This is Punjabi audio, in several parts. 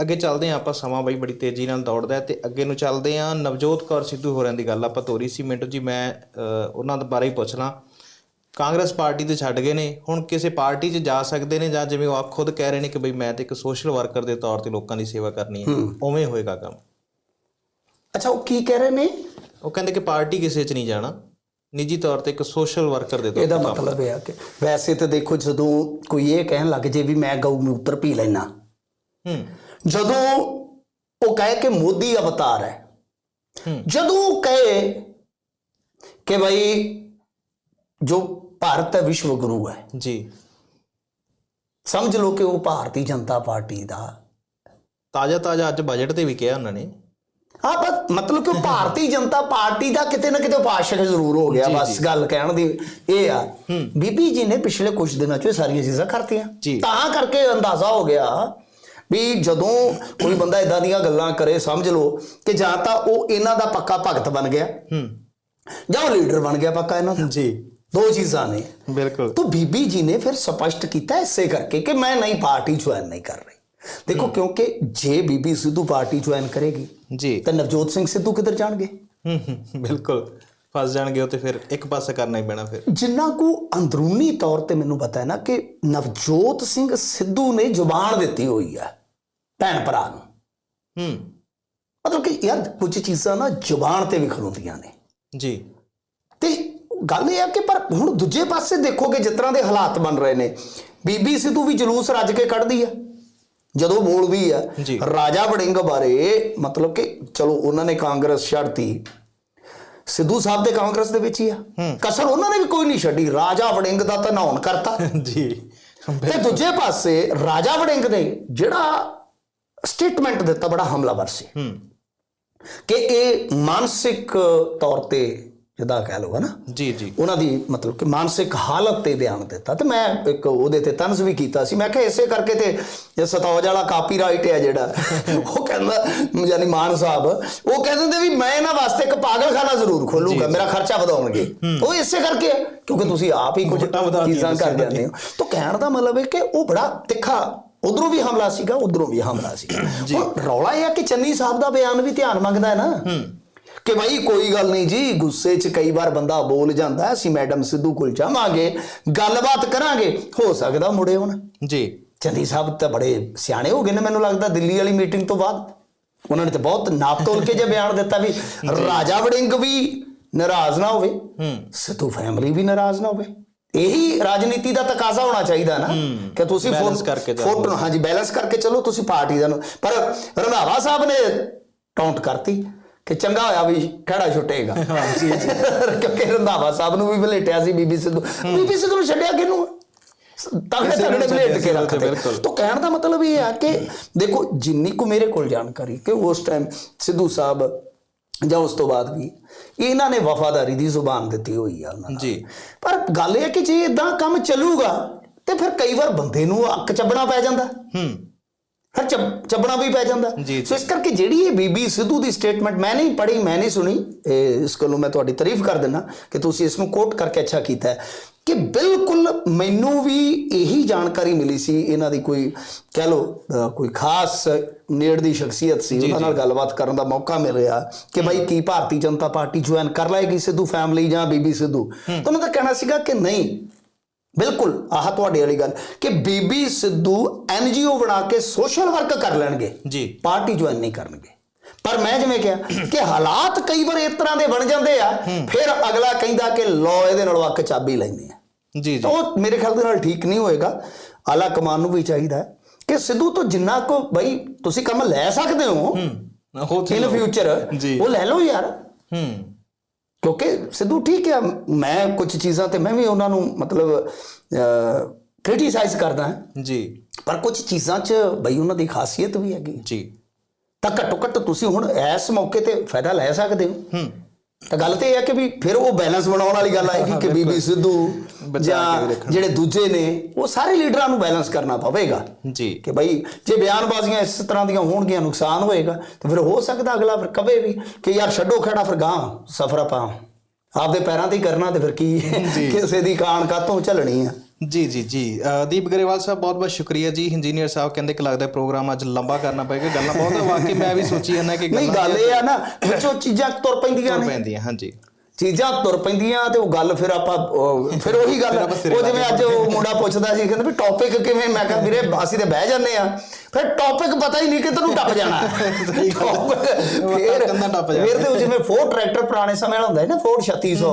ਅੱਗੇ ਚੱਲਦੇ ਹਾਂ ਆਪਾਂ ਸਮਾਂ ਬਈ ਬੜੀ ਤੇਜ਼ੀ ਨਾਲ ਦੌੜਦਾ ਹੈ ਤੇ ਅੱਗੇ ਨੂੰ ਚੱਲਦੇ ਹਾਂ। ਨਵਜੋਤ ਕੌਰ ਸਿੱਧੂ ਹੋਰਾਂ ਦੀ ਗੱਲ ਆਪਾਂ ਤੋਰੀ ਸੀ ਮਿੰਟੂ ਜੀ ਮੈਂ ਉਹਨਾਂ ਦੇ ਬਾਰੇ ਹੀ ਪੁੱਛ ਲਾਂ। ਕਾਂਗਰਸ ਪਾਰਟੀ ਤੇ ਛੱਡ ਗਏ ਨੇ ਹੁਣ ਕਿਸੇ ਪਾਰਟੀ 'ਚ ਜਾ ਸਕਦੇ ਨੇ ਜਾਂ ਜਿਵੇਂ ਉਹ ਆਪ ਖੁਦ ਕਹਿ ਰਹੇ ਨੇ ਕਿ ਬਈ ਮੈਂ ਤੇ ਇੱਕ ਸੋਸ਼ਲ ਵਰਕਰ ਦੇ ਤੌਰ ਤੇ ਲੋਕਾਂ ਦੀ ਸੇਵਾ ਕਰਨੀ ਹੈ। ਉਵੇਂ ਹੋਏਗਾ ਕੰਮ। ਅੱਛਾ ਉਹ ਕੀ ਕਹਿ ਰਹੇ ਨੇ? ਉਹ ਕਹਿੰਦੇ ਕਿ ਪਾਰਟੀ ਕਿਸੇ 'ਚ ਨਹੀਂ ਜਾਣਾ। ਨਿੱਜੀ ਤੌਰ ਤੇ ਇੱਕ ਸੋਸ਼ਲ ਵਰਕਰ ਦੇ ਤੌਰ ਇਹਦਾ ਤੇ ਕੰਮ ਮਤਲਬ ਇਹ ਆ ਕਿ ਵੈਸੇ ਤਾਂ ਦੇਖੋ ਜਦੋਂ ਕੋਈ ਇਹ ਕਹਿਣ ਲੱਗ ਜੇ ਵੀ ਮੈਂ ਗਊ ਮੂਤਰ ਪੀ ਲੈਣਾ ਹੂੰ। ਜਦੋਂ ਉਹ ਕਹੇ ਕਿ ਮੋਦੀ ਅਵਤਾਰ ਹੈ। ਜਦੋਂ ਉਹ ਕਹੇ ਕਿ ਭਾਈ ਜੋ ਭਾਰਤ ਹੈ ਵਿਸ਼ਵ ਗੁਰੂ ਹੈ। ਜੀ। ਸਮਝ ਲਓ ਕਿ ਉਹ ਭਾਰਤੀ ਜਨਤਾ ਪਾਰਟੀ ਦਾ। ਤਾਜ਼ਾ ਤਾਜ਼ਾ ਅੱਜ ਬਜਟ ਤੇ ਵੀ ਕਿਹਾ ਉਹਨਾਂ ਨੇ। ਹਾਂ ਬਸ ਮਤਲਬ ਕਿ ਭਾਰਤੀ ਜਨਤਾ ਪਾਰਟੀ ਦਾ ਕਿਤੇ ਨਾ ਕਿਤੇ ਉਪਾਸ਼ਕ ਜ਼ਰੂਰ ਹੋ ਗਿਆ ਬਸ ਗੱਲ ਕਹਿਣ ਦੀ ਇਹ ਆ। ਬੀਬੀ ਜੀ ਨੇ ਪਿਛਲੇ ਕੁਝ ਦਿਨਾਂ 'ਚ ਸਾਰੀਆਂ ਚੀਜ਼ਾਂ ਕਰਤੀਆਂ। ਤਾਂ ਕਰਕੇ ਅੰਦਾਜ਼ਾ ਹੋ ਗਿਆ ਵੀ ਜਦੋਂ ਕੋਈ ਬੰਦਾ ਇਦਾਂ ਦੀਆਂ ਗੱਲਾਂ ਕਰੇ ਸਮਝ ਲਓ ਕਿ ਜਾਂ ਤਾਂ ਉਹ ਇਹਨਾਂ ਦਾ ਪੱਕਾ ਭਗਤ ਬਣ ਗਿਆ। ਹੂੰ। ਜਾਂ ਉਹ ਲੀਡਰ ਬਣ ਗਿਆ ਪੱਕਾ ਇਹਨਾਂ ਦਾ। ਜੀ। ਦੋ ਚੀਜ਼ਾਂ ਨੇ। ਬਿਲਕੁਲ। ਤਾਂ ਬੀਬੀ ਜੀ ਨੇ ਫਿਰ ਸਪਸ਼ਟ ਕੀਤਾ ਇਸੇ ਕਰਕੇ ਕਿ ਮੈਂ ਨਈ ਪਾਰਟੀ ਜੁਆਇਨ ਨਹੀਂ ਕਰ ਰਹੀ। ਦੇਖੋ ਕਿਉਂਕਿ ਜੇ ਬੀਬੀ ਸਿੱਧੂ ਪਾਰਟੀ ਜੁਆਇਨ ਕਰੇਗੀ ਜੀ। ਤਾਂ ਨਵਜੋਤ ਸਿੰਘ ਸਿੱਧੂ ਕਿੱਧਰ ਜਾਣਗੇ? ਹੂੰ ਹੂੰ ਬਿਲਕੁਲ। ਫਸ ਜਾਣਗੇ ਉਹ ਤੇ ਫਿਰ ਇੱਕ ਪਾਸੇ ਕਰਨਾ ਹੀ ਪੈਣਾ ਫਿਰ। ਜਿੰਨਾ ਕੋ ਅੰਦਰੂਨੀ ਤੌਰ ਤੇ ਮੈਨੂੰ ਪਤਾ ਹੈ ਨਾ ਕਿ ਨਵਜੋਤ ਸਿੰਘ ਸਿੱਧੂ ਨੇ ਜ਼ੁਬਾਨ ਦਿੱਤੀ ਹੋਈ ਹੈ। ਭੈਣ ਭਰਾ ਨੂੰ। ਹੂੰ। ਮਤਲਬ ਕਿ ਯਾਰ ਕੁਝ ਚੀਜ਼ਾਂ ਨਾ ਜ਼ੁਬਾਨ ਤੇ ਵੀ ਖਲੋਂਦੀਆਂ ਨੇ। ਜੀ। ਤੇ ਗੱਲ ਇਹ ਆ ਕਿ ਪਰ ਹੁਣ ਦੂਜੇ ਪਾਸੇ ਦੇਖੋਗੇ ਜਿਸ ਤਰ੍ਹਾਂ ਦੇ ਹਾਲਾਤ ਬਣ ਰਹੇ ਨੇ ਬੀਬੀ ਸਿੱਧੂ ਵੀ ਜਲੂਸ ਰੱਜ ਕੇ ਕੱਢਦੀ ਆ। ਜਦੋਂ ਬੋਲਦੀ ਆ। ਰਾਜਾ ਵੜਿੰਗ ਬਾਰੇ ਮਤਲਬ ਕਿ ਚਲੋ ਉਹਨਾਂ ਨੇ ਕਾਂਗਰਸ ਛੱਡਤੀ। ਸਿੱਧੂ ਸਾਹਿਬ ਦੇ ਕਾਂਗਰਸ ਦੇ ਵਿੱਚ ਹੀ ਆ। ਕਸਰ ਉਹਨਾਂ ਨੇ ਵੀ ਕੋਈ ਨਹੀਂ ਛੱਡੀ। ਰਾਜਾ ਵੜਿੰਗ ਦਾ ਤਾਂ ਨਾਉਣ ਕਰਤਾ। ਜੀ। ਤੇ ਦੂਜੇ ਪਾਸੇ ਰਾਜਾ ਵੜਿੰਗ ਨੇ ਜਿਹੜਾ ਸਟੇਟਮੈਂਟ ਦਿੱਤਾ ਬੜਾ ਹਮਲਾਵਰ ਸੀ। ਕਿ ਇਹ ਮਾਨਸਿਕ ਤੌਰ ਤੇ ਜਿਹਦਾ ਕਹਿ ਲਓ ਨਾ ਜੀ ਜੀ। ਉਹਨਾਂ ਦੀ ਮਤਲਬ ਕਿ ਮਾਨਸਿਕ ਹਾਲਤ ਤੇ ਬਿਆਨ ਦਿੱਤਾ ਤੇ ਮੈਂ ਇੱਕ ਉਹਦੇ ਤੇ ਤਨਜ਼ ਵੀ ਕੀਤਾ ਸੀ। ਮੈਂ ਕਿਹਾ ਇਸੇ ਕਰਕੇ ਤੇ ਇਹ ਸਤੌਜ ਵਾਲਾ ਕਾਪੀਰਾਈਟ ਹੈ ਜਿਹੜਾ ਉਹ ਕਹਿੰਦਾ ਯਾਨੀ ਮਾਨ ਸਾਹਿਬ ਉਹ ਕਹਿੰਦੇ ਵੀ ਮੈਂ ਇਹਨਾਂ ਵਾਸਤੇ ਇੱਕ ਪਾਗਲਖਾਨਾ ਜ਼ਰੂਰ ਖੋਲੂਗਾ ਮੇਰਾ ਖਰਚਾ ਵਧਾਉਣਗੇ। ਉਹ ਇਸੇ ਕਰਕੇ ਕਿਉਂਕਿ ਤੁਸੀਂ ਆਪ ਹੀ ਕੁਝ ਚੀਜ਼ਾਂ ਕਰ ਜਾਂਦੇ ਹੋ। ਤਾਂ ਕਹਿਣ ਦਾ ਮਤਲਬ ਹੈ ਕਿ ਉਹ ਬੜਾ ਤਿੱਖਾ ਉਧਰੋਂ ਵੀ ਹਮਲਾ ਸੀਗਾ ਉਧਰੋਂ ਵੀ ਹਮਲਾ ਸੀ ਹੁਣ ਰੌਲਾ ਇਹ ਆ ਕਿ ਚੰਨੀ ਸਾਹਿਬ ਦਾ ਬਿਆਨ ਵੀ ਧਿਆਨ ਮੰਗਦਾ ਹੈ ਨਾ। ਕਿ ਭਾਈ ਕੋਈ ਗੱਲ ਨਹੀਂ ਜੀ ਗੁੱਸੇ 'ਚ ਕਈ ਵਾਰ ਬੰਦਾ ਬੋਲ ਜਾਂਦਾ ਅਸੀਂ ਮੈਡਮ ਸਿੱਧੂ ਕੋਲ ਜਾਵਾਂਗੇ ਗੱਲਬਾਤ ਕਰਾਂਗੇ ਹੋ ਸਕਦਾ ਮੁੜੇ ਹੁਣ ਜੀ। ਚੰਦੀ ਸਾਹਿਬ ਤਾਂ ਬੜੇ ਸਿਆਣੇ ਹੋ ਗਏ ਨੇ ਮੈਨੂੰ ਲੱਗਦਾ ਦਿੱਲੀ ਵਾਲੀ ਮੀਟਿੰਗ ਤੋਂ ਬਾਅਦ। ਉਹਨਾਂ ਨੇ ਤਾਂ ਬਹੁਤ ਨਾਪ ਤੋਲ ਕੇ ਜੇ ਬਿਆਨ ਦਿੱਤਾ ਵੀ ਰਾਜਾ ਵੜਿੰਗ ਵੀ ਨਾਰਾਜ਼ ਨਾ ਹੋਵੇ ਹੂੰ। ਸਿੱਧੂ ਫੈਮਿਲੀ ਵੀ ਨਾਰਾਜ਼ ਨਾ ਹੋਵੇ। ਇਹੀ ਰਾਜਨੀਤੀ ਦਾ ਤਕਾਜ਼ਾ ਹੋਣਾ ਚਾਹੀਦਾ ਨਾ ਕਿ ਤੁਸੀਂ ਫੋਟ- ਕਰਕੇ ਚੱਲੋ। ਫੋਟੋ ਹਾਂਜੀ ਬੈਲੈਂਸ ਕਰਕੇ ਚੱਲੋ ਤੁਸੀਂ ਪਾਰਟੀ ਦਾ ਪਰ ਰੰਧਾਵਾ ਸਾਹਿਬ ਨੇ ਟੌਂਟ ਕਰਤੀ ਕਿ ਚੰਗਾ ਹੋਇਆ ਵੀ ਖੜਾ ਛੁੱਟੇਗਾ। ਹਾਂਜੀ, ਕਿਉਂਕਿ ਰੰਧਾਵਾ ਸਾਹਿਬ ਨੂੰ ਵੀ ਬਲੇਟਿਆ ਸੀ ਬੀਬੀ ਸਿੱਧੂ। ਬੀਬੀ ਸਿੱਧੂ ਨੂੰ ਛੱਡਿਆ ਕਿਹਨੂੰ? ਤਗੜੇ ਤਗੜੇ ਬਲੇਟ ਕੇ ਰੱਖਦੇ। ਤਾਂ ਕਹਿਣ ਦਾ ਮਤਲਬ ਇਹ ਆ ਕਿ ਦੇਖੋ ਜਿੰਨੀ ਕੁ ਮੇਰੇ ਕੋਲ ਜਾਣਕਾਰੀ ਕਿ ਉਸ ਟਾਈਮ ਸਿੱਧੂ ਸਾਹਿਬ ਜਾਂ ਉਸ ਤੋਂ ਬਾਅਦ ਵੀ ਇਹਨਾਂ ਨੇ ਵਫਾਦਾਰੀ ਦੀ ਜ਼ੁਬਾਨ ਦਿੱਤੀ ਹੋਈ ਆ ਉਹਨਾਂ ਜੀ। ਪਰ ਗੱਲ ਇਹ ਕਿ ਜੇ ਇਦਾਂ ਕੰਮ ਚੱਲੂਗਾ ਤੇ ਫਿਰ ਕਈ ਵਾਰ ਬੰਦੇ ਨੂੰ ਅੱਕ ਚੱਬਣਾ ਪੈ ਜਾਂਦਾ। ਹੂੰ। ਫਿਰ ਚੱਬ- ਚੱਬਣਾ ਵੀ ਪੈ ਜਾਂਦਾ। ਜੀ, ਸੋ ਇਸ ਕਰਕੇ ਜਿਹੜੀ ਇਹ ਬੀਬੀ ਸਿੱਧੂ ਦੀ ਸਟੇਟਮੈਂਟ ਮੈਂ ਨਹੀਂ ਪੜ੍ਹੀ ਮੈਂ ਨਹੀਂ ਸੁਣੀ ਇਸ ਕੋਲੋਂ ਮੈਂ ਤੁਹਾਡੀ ਤਾਰੀਫ ਕਰ ਦਿੰਦਾ ਕਿ ਤੁਸੀਂ ਇਸ ਨੂੰ ਕੋਟ ਕਰਕੇ ਅੱਛਾ ਕੀਤਾ ਹੈ। ਕਿ ਬਿਲਕੁਲ ਮੈਨੂੰ ਵੀ ਇਹੀ ਜਾਣਕਾਰੀ ਮਿਲੀ ਸੀ ਇਹਨਾਂ ਦੀ ਕੋਈ ਕਹਿ ਲੋ ਕੋਈ ਖਾਸ ਨੇੜ ਦੀ ਸ਼ਖਸੀਅਤ ਸੀ ਉਹਨਾਂ ਨਾਲ ਗੱਲਬਾਤ ਕਰਨ ਦਾ ਮੌਕਾ ਮਿਲ ਰਿਹਾ ਕਿ ਭਾਈ ਕੀ ਭਾਰਤੀ ਜਨਤਾ ਪਾਰਟੀ ਜੁਆਇਨ ਕਰ ਲਏਗੀ ਸਿੱਧੂ ਫੈਮਿਲੀ ਜਾਂ ਬੀਬੀ ਸਿੱਧੂ? ਤਾਂ ਉਹਨਾਂ ਦਾ ਕਹਿਣਾ ਸੀਗਾ ਕਿ ਨਹੀਂ ਬਿਲਕੁਲ ਆਹ ਤੁਹਾਡੇ ਵਾਲੀ ਗੱਲ ਕਿ ਬੀਬੀ ਸਿੱਧੂ ਐਨਜੀਓ ਬਣਾ ਕੇ ਸੋਸ਼ਲ ਵਰਕ ਕਰ ਲੈਣਗੇ। ਜੀ। ਪਾਰਟੀ ਜੁਆਇਨ ਨਹੀਂ ਕਰਨਗੇ। ਪਰ ਮੈਂ ਜਿਵੇਂ ਕਿਹਾ ਕਿ ਹਾਲਾਤ ਕਈ ਵਾਰ ਇਸ ਤਰ੍ਹਾਂ ਦੇ ਬਣ ਜਾਂਦੇ ਆ ਫਿਰ ਅਗਲਾ ਕਹਿੰਦਾ ਕਿ ਲੋ ਇਹਦੇ ਨਾਲ ਵਕ ਚਾਬੀ ਲੈਂਦੇ ਆ। ਜੀ ਜੀ। ਉਹ ਮੇਰੇ ਖਿਆਲ ਦੇ ਨਾਲ ਠੀਕ ਨਹੀਂ ਹੋਏਗਾ। ਆਲਾ ਕਮਾਨ ਨੂੰ ਵੀ ਚਾਹੀਦਾ ਹੈ ਕਿ ਸਿੱਧੂ ਤੋਂ ਜਿੰਨਾ ਕੋ ਬਈ ਤੁਸੀਂ ਕੰਮ ਲੈ ਸਕਦੇ ਹੋ ਹੂੰ ਇਨ ਫਿਊਚਰ। ਉਹ ਲੈ ਲਓ ਯਾਰ। ਹੂੰ। ਕਿਉਂਕਿ ਸਿੱਧੂ ਠੀਕ ਹੈ ਮੈਂ ਕੁਝ ਚੀਜ਼ਾਂ ਤੇ ਮੈਂ ਵੀ ਉਹਨਾਂ ਨੂੰ ਮਤਲਬ ਕ੍ਰਿਟਿਸਾਈਜ਼ ਕਰਦਾ ਹਾਂ। ਜੀ। ਪਰ ਕੁਝ ਚੀਜ਼ਾਂ 'ਚ ਬਈ ਉਹਨਾਂ ਦੀ ਖਾਸੀਅਤ ਵੀ ਹੈਗੀ। ਜੀ। ਤਾਂ ਘੱਟੋ ਘੱਟ ਤੁਸੀਂ ਹੁਣ ਇਸ ਮੌਕੇ ਤੇ ਫਾਇਦਾ ਲੈ ਸਕਦੇ ਹੋ। ਹੂੰ। ਤਾਂ ਗੱਲ ਤੇ ਇਹ ਹੈ ਕਿ ਵੀ ਫਿਰ ਉਹ ਬੈਲੈਂਸ ਬਣਾਉਣ ਵਾਲੀ ਗੱਲ ਆਏਗੀ ਕਿ ਬੀਬੀ ਸਿੱਧੂ ਜਾਂ। ਜਿਹੜੇ ਦੂਜੇ ਨੇ ਉਹ ਸਾਰੇ ਲੀਡਰਾਂ ਨੂੰ ਬੈਲੈਂਸ ਕਰਨਾ ਪਵੇਗਾ। ਜੀ। ਕਿ ਭਾਈ ਜੇ ਬਿਆਨਬਾਜ਼ੀਆਂ ਇਸ ਤਰ੍ਹਾਂ ਦੀਆਂ ਹੋਣਗੀਆਂ ਨੁਕਸਾਨ ਹੋਏਗਾ ਤਾਂ ਫਿਰ ਹੋ ਸਕਦਾ ਅਗਲਾ ਫਿਰ ਕਵੇ ਵੀ ਕਿ ਯਾਰ ਛੱਡੋ ਖੜਾ ਫਿਰ ਗਾਂ ਸਫਰ ਆਪਾਂ। ਆਪਦੇ ਪੈਰਾਂ ਤੇ ਕਰਨਾ ਤੇ ਫਿਰ ਕੀ ਕਿਸੇ ਦੀ ਕਾਣ ਕਾਤੋਂ ਝੱਲਣੀ ਆ। ਜੀ ਜੀ ਜੀ. ਅ, ਦੀਪ ਗਰੇਵਾਲ ਸਾਹਿਬ ਬਹੁਤ ਬਹੁਤ ਸ਼ੁਕਰੀਆ ਜੀ। ਇੰਜੀਨੀਅਰ ਸਾਹਿਬ ਕਹਿੰਦੇ ਕਿ ਲੱਗਦਾ ਪ੍ਰੋਗਰਾਮ ਅੱਜ ਲੰਬਾ ਕਰਨਾ ਪਏਗਾ। ਗੱਲਾਂ ਬਹੁਤ ਆ, ਵਾਕਈ ਮੈਂ ਵੀ ਸੋਚੀ ਜਾਂਦਾ ਕਿ ਨਹੀਂ ਗੱਲ ਇਹ ਆ ਨਾ ਵਿੱਚੋਂ ਚੀਜ਼ਾਂ ਤੁਰ ਪੈਂਦੀਆਂ ਤੁਰ ਨੇ। ਪੈਂਦੀਆਂ ਹਾਂਜੀ। ਚੀਜ਼ਾਂ ਤੁਰ ਪੈਂਦੀਆਂ ਤੇ ਉਹ ਗੱਲ ਫਿਰ ਆਪਾਂ ਫਿਰ ਉਹੀ ਗੱਲ ਉਹ ਜਿਵੇਂ ਅੱਜ ਉਹ ਮੁੰਡਾ ਪੁੱਛਦਾ ਸੀ ਕਹਿੰਦਾ ਵੀ ਟੌਪਿਕ ਕਿਵੇਂ? ਮੈਂ ਕਿਹਾ ਵੀਰੇ ਅਸੀਂ ਤੇ ਬਹਿ ਜਾਂਦੇ ਆ ਫਿਰ ਟੌਪਿਕ ਪਤਾ ਹੀ ਨਹੀਂ ਕਿੱਧਰ ਨੂੰ ਟੱਪ ਜਾਣਾ। ਫਿਰ। ਫਿਰ ਤੇ ਉਹ ਜਿਵੇਂ ਫੋਰ ਟਰੈਕਟਰ ਪੁਰਾਣੇ ਸਮੇਂ ਵਾਲਾ ਹੁੰਦਾ ਹੈ ਨਾ ਫੋਰ 3600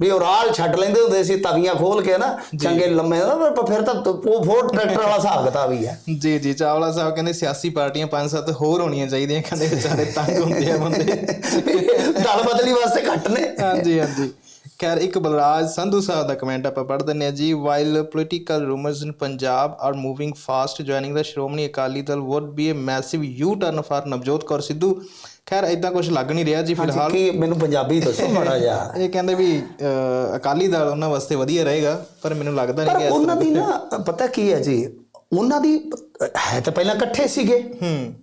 ਵੀ ਉਹ ਰਾਲ ਛੱਡ ਲੈਂਦੇ ਹੁੰਦੇ ਸੀ ਤਵੀਆਂ ਖੋਲ ਕੇ ਨਾ ਚੰਗੇ ਲੰਮੇ ਦਾ ਪਰ ਫਿਰ ਤਾਂ ਉਹ ਫੋਰ ਟਰੈਕਟਰ ਵਾਲਾ ਹਿਸਾਬ ਕਿਤਾਬ ਹੀ ਹੈ। ਜੀ ਜੀ ਚਾਵਲਾ ਸਾਹਿਬ ਕਹਿੰਦੇ ਸਿਆਸੀ ਪਾਰਟੀਆਂ ਪੰਜ ਸੱਤ ਹੋਰ ਹੋਣੀਆਂ ਚਾਹੀਦੀਆਂ ਕਹਿੰਦੇ ਵਿਚਾਰੇ ਤੰਗ ਹੁੰਦੇ ਆ ਬੰਦੇ। ਦਲ ਬਦਲੀ ਵਾਸਤੇ ਘੱਟ ਨੇ। ਹਾਂਜੀ ਹਾਂਜੀ। ਖੈਰ ਇੱਕ ਬਲਰਾਜ ਸੰਧੂ ਸਾਹਿਬ ਦਾ ਕਮੈਂਟ ਆਪਾਂ ਪੜ੍ਹ ਦਿੰਦੇ ਹਾਂ ਜੀ। While political rumours in Punjab are moving fast joining the Shiromani Akali Dal would be a massive U turn for Navjot Kaur Sidhu ਖੈਰ ਇਦਾਂ ਕੁਝ ਲੱਗ ਨਹੀਂ ਰਿਹਾ ਜੀ ਫਿਲਹਾਲ। ਕਿ ਮੈਨੂੰ ਪੰਜਾਬੀ ਦੱਸੋ ਮਾੜਾ ਜਿਹਾ। ਇਹ ਕਹਿੰਦੇ ਵੀ ਅਕਾਲੀ ਦਲ ਉਹਨਾਂ ਵਾਸਤੇ ਵਧੀਆ ਰਹੇਗਾ ਪਰ ਮੈਨੂੰ ਲੱਗਦਾ ਨਹੀਂ ਕਿ ਉਹਨਾਂ ਦੀ ਨਾ ਪਤਾ ਕੀ ਹੈ ਜੀ? ਉਹਨਾਂ ਦੀ ਹੈ ਤਾਂ ਪਹਿਲਾਂ ਇਕੱਠੇ ਸੀਗੇ। ਹੂੰ।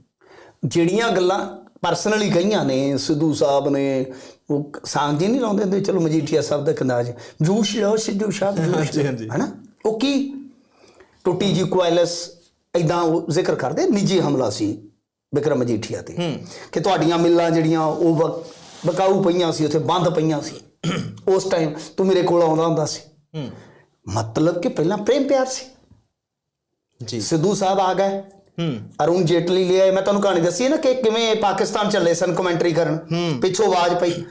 ਜਿਹੜੀਆਂ ਗੱਲਾਂ ਪਰਸਨਲੀ ਕਹੀਆਂ ਨੇ ਸਿੱਧੂ ਸਾਹਿਬ ਨੇ ਉਹ ਜੀ ਨਹੀਂ ਲਾਉਂਦੇ ਹੁੰਦੇ ਚਲੋ ਮਜੀਠੀਆ ਸਾਹਿਬ ਦਾ ਕੰਦਾਜ ਜੂਸ਼ ਲਓ ਸਿੱਧੂ ਸਾਹਿਬ ਜੂਸ਼। ਹੈਨਾ? ਉਹ ਕੀ? ਟੁੱਟੀ ਜੀ ਕੁਆਇਲਸ ਇਦਾਂ ਉਹ ਜ਼ਿਕਰ ਕਰਦੇ ਨਿੱਜੀ ਹਮਲਾ ਸੀ ਵਿਕਰਮ ਮਜੀਠੀਆ ਤੇ। ਕਿ ਤੁਹਾਡੀਆਂ ਮਿੱਲਾਂ ਜਿਹੜੀਆਂ ਉਹ ਬਕਾਊ ਪਈਆਂ ਸੀ ਉੱਥੇ ਬੰਦ ਪਈਆਂ ਸੀ। ਉਸ ਟਾਈਮ ਤੂੰ ਮੇਰੇ ਕੋਲ ਆਉਂਦਾ ਹੁੰਦਾ ਸੀ। ਮਤਲਬ ਕਿ ਪਹਿਲਾਂ ਪ੍ਰੇਮ ਪਿਆਰ ਸੀ। ਜੀ। ਸਿੱਧੂ ਸਾਹਿਬ ਆ ਗਏ। ਅਰੁਣ ਜੇਟਲੀ ਲਿਆ ਮੈਂ ਤੁਹਾਨੂੰ ਕਹਾਣੀ ਦੱਸੀ ਹੈ ਨਾ ਕਿ ਕਿਵੇਂ ਪਾਕਿਸਤਾਨ ਚੱਲੇ ਸਨ ਕਮੈਂਟਰੀ ਕਰਨ। ਪਿੱਛੋਂ ਆਵਾਜ਼ ਪਈ।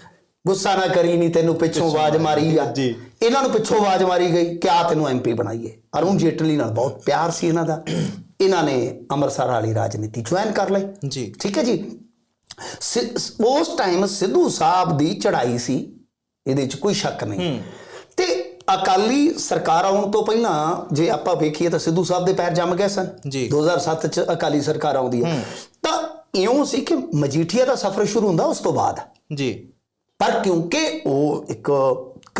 ਗੁੱਸਾ ਨਾ ਕਰੀ ਨਹੀਂ ਤੈਨੂੰ ਪਿੱਛੋਂ ਆਵਾਜ਼ ਮਾਰੀ ਆ। ਜੀ। ਇਹਨਾਂ ਨੂੰ ਪਿੱਛੋਂ ਆਵਾਜ਼ ਮਾਰੀ ਗਈ ਕਿ ਆ ਤੈਨੂੰ ਐਮਪੀ ਬਣਾਈਏ। ਅਰੁਣ ਜੇਟਲੀ ਨਾਲ ਬਹੁਤ ਪਿਆਰ ਸੀ ਇਹਨਾਂ ਦਾ। ਇਹਨਾਂ ਨੇ ਅੰਮ੍ਰਿਤਸਰ ਵਾਲੀ ਰਾਜਨੀਤੀ ਜੁਆਇਨ ਕਰ ਲਈ। ਜੀ। ਠੀਕ ਹੈ ਜੀ? ਉਸ ਟਾਈਮ ਸਿੱਧੂ ਸਾਹਿਬ ਦੀ ਚੜ੍ਹਾਈ ਸੀ। ਇਹਦੇ 'ਚ ਕੋਈ ਸ਼ੱਕ ਨਹੀਂ। ਅਕਾਲੀ ਸਰਕਾਰ ਆਉਣ ਤੋਂ ਪਹਿਲਾਂ ਜੇ ਆਪਾਂ ਵੇਖੀਏ ਤਾਂ ਸਿੱਧੂ ਸਾਹਿਬ ਦੇ ਪੈਰ ਜੰਮ ਗਏ ਸਨ। ਜੀ। 2007 ਚ ਅਕਾਲੀ ਸਰਕਾਰ ਆਉਂਦੀ ਹੈ। ਤਾਂ ਇਉਂ ਸੀ ਕਿ ਮਜੀਠੀਆ ਦਾ ਸਫ਼ਰ ਸ਼ੁਰੂ ਹੁੰਦਾ ਉਸ ਤੋਂ ਬਾਅਦ। ਜੀ। ਪਰ ਕਿਉਂਕਿ ਉਹ ਇੱਕ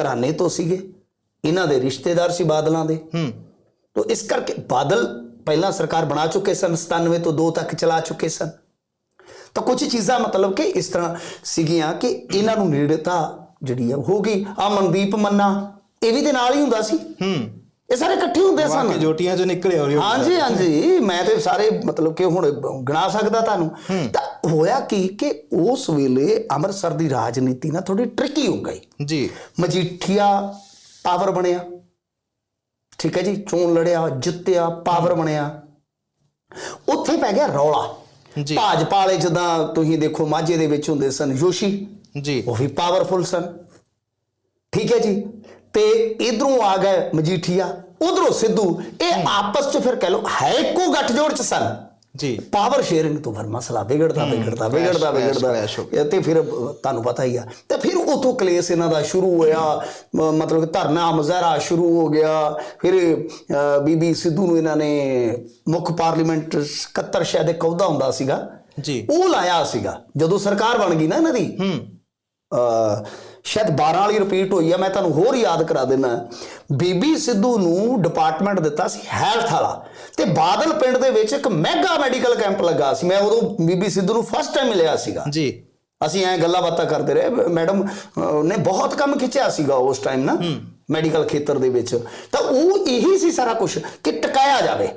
ਘਰਾਣੇ ਤੋਂ ਸੀਗੇ ਇਹਨਾਂ ਦੇ ਰਿਸ਼ਤੇਦਾਰ ਸੀ ਬਾਦਲਾਂ ਦੇ। ਹੂੰ। ਤੋ ਇਸ ਕਰਕੇ ਬਾਦਲ ਪਹਿਲਾਂ ਸਰਕਾਰ ਬਣਾ ਚੁੱਕੇ ਸਨ 97 ਤੋਂ 2 ਤੱਕ ਚਲਾ ਚੁੱਕੇ ਸਨ। ਤਾਂ ਕੁਝ ਚੀਜ਼ਾਂ ਮਤਲਬ ਕਿ ਇਸ ਤਰ੍ਹਾਂ ਸੀਗੀਆਂ ਕਿ ਇਹਨਾਂ ਨੂੰ ਨੇੜਤਾ ਜਿਹੜੀ ਆ ਹੋ ਗਈ। ਆ ਮਨਦੀਪ ਮੰਨਾ ਇਹ ਵੀ ਦੇ ਨਾਲ ਹੀ ਹੁੰਦਾ ਸੀ। ਹੂੰ। ਇਹ ਸਾਰੇ ਇਕੱਠੇ ਹੁੰਦੇ ਸਨ। ਵਾਕਈ ਜੋਟੀਆਂ ਚੋਂ ਨਿਕਲੇ ਹੋ ਰਹੀ ਹਾਂਜੀ ਹਾਂਜੀ। ਮੈਂ ਤੇ ਸਾਰੇ ਮਤਲਬ ਕਿ ਹੁਣ ਗਿਣਾ ਸਕਦਾ ਤੁਹਾਨੂੰ। ਤਾਂ ਹੋਇਆ ਕੀ ਕਿ ਉਸ ਵੇਲੇ ਅੰਮ੍ਰਿਤਸਰ ਦੀ ਰਾਜਨੀਤੀ ਨਾ ਥੋੜੀ ਟ੍ਰਿਕੀ ਹੋ ਗਈ। ਜੀ। ਮਜੀਠੀਆ ਪਾਵਰ ਬਣਿਆ। ਠੀਕ ਹੈ ਜੀ? ਚੋਣ ਲੜਿਆ ਜਿੱਤਿਆ ਪਾਵਰ ਬਣਿਆ। ਉੱਥੇ ਪੈ ਗਿਆ ਰੌਲਾ। ਜੀ। ਭਾਜਪਾ ਵਾਲੇ ਜਦਾਂ ਤੁਸੀਂ ਦੇਖੋ ਮਾਝੇ ਦੇ ਵਿੱਚ ਹੁੰਦੇ ਸਨ ਯੋਸ਼ੀ। ਜੀ। ਉਹ ਵੀ ਪਾਵਰਫੁਲ ਸਨ। ਠੀਕ ਹੈ ਜੀ? ਤੇ ਇਧਰੋਂ ਆ ਗਏ ਮਜੀਠੀਆ ਉਧਰੋਂ ਸਿੱਧੂ। ਇਹ ਆਪਸ ਚ ਫਿਰ ਕਹਿ ਲਓ ਹੈ ਇੱਕੋ ਗੱਠਜੋੜ ਚ ਸਨ। ਜੀ। ਪਾਵਰ ਸ਼ੇਅਰਿੰਗ ਤੋਂ ਫਿਰ ਮਸਲਾ ਵਿਗੜਦਾ ਵਿਗੜਦਾ ਵਿਗੜਦਾ ਵਿਗੜਦਾ। ਤੇ ਫਿਰ ਤੁਹਾਨੂੰ ਪਤਾ ਹੀ ਆ। ਤੇ ਫਿਰ ਉਥੋਂ ਕਲੇਸ਼ ਇਹਨਾਂ ਦਾ ਸ਼ੁਰੂ ਹੋਇਆ। ਮਤਲਬ ਕਿ ਧਰਨਾ ਮੁਜ਼ਾਹਰਾ ਸ਼ੁਰੂ ਹੋ ਗਿਆ। ਫਿਰ ਬੀਬੀ ਸਿੱਧੂ ਨੂੰ ਇਹਨਾਂ ਨੇ ਮੁੱਖ ਪਾਰਲੀਮੈਂਟ 71 ਸ਼ਾਇਦ ਇੱਕ ਹੁੰਦਾ ਸੀਗਾ। ਜੀ। ਉਹ ਲਾਇਆ ਸੀਗਾ। ਜਦੋਂ ਸਰਕਾਰ ਬਣ ਗਈ ਨਾ ਇਹਨਾਂ ਦੀ ਹੂੰ। ਸ਼ਾਇਦ 12 ਵਾਲੀ ਰਿਪੀਟ ਹੋਈ ਆ ਮੈਂ ਤੁਹਾਨੂੰ ਹੋਰ ਯਾਦ ਕਰਾ ਦਿੰਦਾ। ਬੀਬੀ ਸਿੱਧੂ ਨੂੰ ਡਿਪਾਰਟਮੈਂਟ ਦਿੱਤਾ ਸੀ ਹੈਲਥ ਵਾਲਾ। ਤੇ ਬਾਦਲ ਪਿੰਡ ਦੇ ਵਿੱਚ ਇੱਕ ਮੈਗਾ ਮੈਡੀਕਲ ਕੈਂਪ ਲੱਗਾ ਸੀ। ਮੈਂ ਉਦੋਂ ਬੀਬੀ ਸਿੱਧੂ ਨੂੰ ਫਸਟ ਟਾਈਮ ਮਿਲਿਆ ਸੀਗਾ। ਜੀ। ਅਸੀਂ ਐ ਗੱਲਾਂ ਬਾਤਾਂ ਕਰਦੇ ਰਹੇ। ਮੈਡਮ ਨੇ ਬਹੁਤ ਕੰਮ ਖਿੱਚਿਆ ਸੀਗਾ ਉਸ ਟਾਈਮ ਨਾ ਮੈਡੀਕਲ ਖੇਤਰ ਦੇ ਵਿੱਚ। ਤਾਂ ਉਹ ਇਹੀ ਸੀ ਸਾਰਾ ਕੁਝ ਕਿ ਟਿਕਾਇਆ ਜਾਵੇ।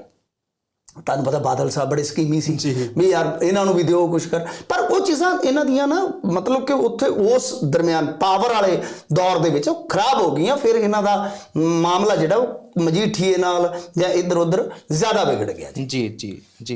ਤੁਹਾਨੂੰ ਪਤਾ ਬਾਦਲ ਸਾਹਿਬ ਬੜੇ ਸਕੀਮੀ ਸੀ। ਵੀ ਯਾਰ ਇਹਨਾਂ ਨੂੰ ਵੀ ਦਿਓ ਕੁਝ ਕਰ। ਪਰ ਉਹ ਚੀਜ਼ਾਂ ਇਹਨਾਂ ਦੀਆਂ ਨਾ ਮਤਲਬ ਕਿ ਉੱਥੇ ਉਸ ਦਰਮਿਆਨ ਪਾਵਰ ਵਾਲੇ ਦੌਰ ਦੇ ਵਿੱਚ ਉਹ ਖਰਾਬ ਹੋ ਗਈਆਂ ਫਿਰ ਇਹਨਾਂ ਦਾ ਮਾਮਲਾ ਜਿਹੜਾ ਉਹ ਮਜੀਠੀਏ ਨਾਲ ਜਾਂ ਇੱਧਰ ਉੱਧਰ ਜ਼ਿਆਦਾ ਵਿਗੜ ਗਿਆ ਜੀ ਜੀ ਜੀ।